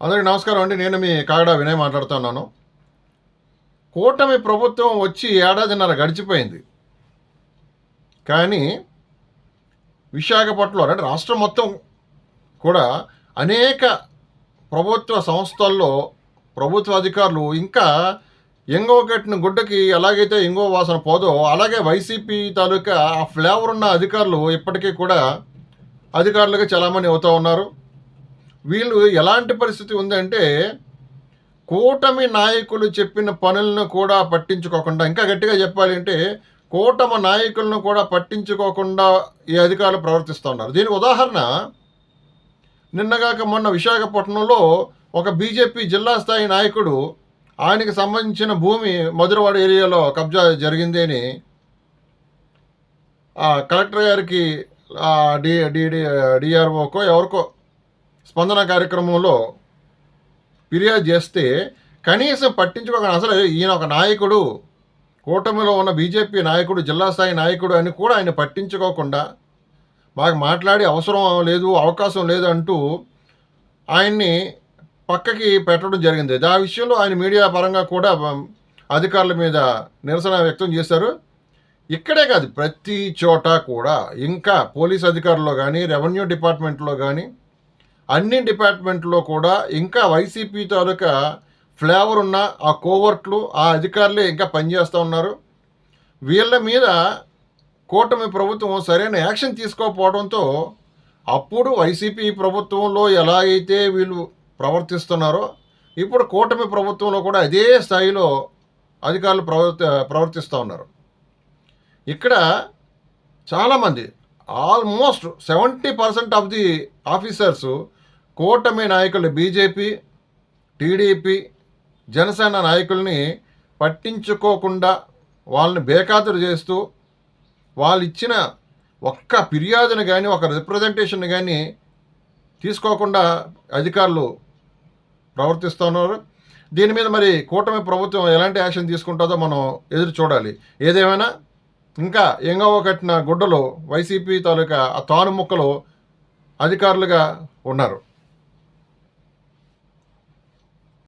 అందరికీ నమస్కారం అండి. నేను మీ కాగడ వినయ్ మాట్లాడుతున్నాను కూటమి ప్రభుత్వం వచ్చి ఏడాదిన్నర గడిచిపోయింది. కానీ విశాఖపట్నంలో అంటే రాష్ట్రం మొత్తం కూడా అనేక ప్రభుత్వ సంస్థల్లో ప్రభుత్వ అధికారులు ఇంకా ఎంగో కట్టిన గుడ్డకి ఎలాగైతే ఎంగో వాసన పోదో అలాగే వైసీపీ తాలూకా ఆ ఫ్లేవర్ ఉన్న అధికారులు ఇప్పటికీ కూడా అధికారులుగా చలామణి అవుతూ ఉన్నారు. వీళ్ళు ఎలాంటి పరిస్థితి ఉందంటే కూటమి నాయకులు చెప్పిన పనులను కూడా పట్టించుకోకుండా ఇంకా గట్టిగా చెప్పాలి అంటే కూటమి నాయకులను కూడా పట్టించుకోకుండా ఈ అధికారులు ప్రవర్తిస్తున్నారు దీనికి ఉదాహరణ నిన్నగాక మొన్న విశాఖపట్నంలో ఒక బీజేపీ జిల్లా స్థాయి నాయకుడు ఆయనకి సంబంధించిన భూమి మధురవాడ ఏరియాలో కబ్జా జరిగింది అని కలెక్టర్ గారికి డి డిఆర్ఓకో ఎవరికో స్పందన కార్యక్రమంలో ఫిర్యాదు చేస్తే కనీసం పట్టించుకోకుండా అసలు ఈయన ఒక నాయకుడు కూటమిలో ఉన్న బీజేపీ నాయకుడు జిల్లా స్థాయి నాయకుడు అని కూడా ఆయన పట్టించుకోకుండా మాకు మాట్లాడే అవసరం లేదు అవకాశం లేదు అంటూ ఆయన్ని పక్కకి పెట్టడం జరిగింది. ఆ విషయంలో ఆయన మీడియా పరంగా కూడా అధికారుల మీద నిరసన వ్యక్తం చేశారు. ఇక్కడే కాదు ప్రతి చోట కూడా. ఇంకా పోలీస్ అధికారుల్లో కానీ రెవెన్యూ డిపార్ట్మెంట్లో కానీ అన్ని డిపార్ట్మెంట్లో కూడా ఇంకా వైసీపీ తాలూకా ఫ్లేవర్ ఉన్న ఆ కోవర్ట్లు ఆ అధికారులే ఇంకా పనిచేస్తూ ఉన్నారు. వీళ్ళ మీద కూటమి ప్రభుత్వం సరైన యాక్షన్ తీసుకోకపోవడంతో అప్పుడు వైసీపీ ప్రభుత్వంలో ఎలా అయితే వీళ్ళు ప్రవర్తిస్తున్నారో ఇప్పుడు కూటమి ప్రభుత్వంలో కూడా అదే స్థాయిలో అధికారులు ప్రవర్తి ప్రవర్తిస్తూ ఉన్నారు. ఇక్కడ చాలామంది almost seventy percent of the officers కూటమి నాయకులు బీజేపీ టీడీపీ జనసేన నాయకుల్ని పట్టించుకోకుండా వాళ్ళని బేఖాతరు చేస్తూ వాళ్ళు ఇచ్చిన ఒక్క ఫిర్యాదును కానీ ఒక రిప్రజెంటేషన్ కానీ తీసుకోకుండా అధికారులు ప్రవర్తిస్తున్నారు దీని మీద మరి కూటమి ప్రభుత్వం ఎలాంటి యాక్షన్ తీసుకుంటుందో మనం ఎదురు చూడాలి. ఏదేమైనా ఇంకా ఎంగవ కట్టిన గుడ్డలో వైసీపీ తాలూకా ఆ తాను ముక్కలు అధికారులుగా ఉన్నారు.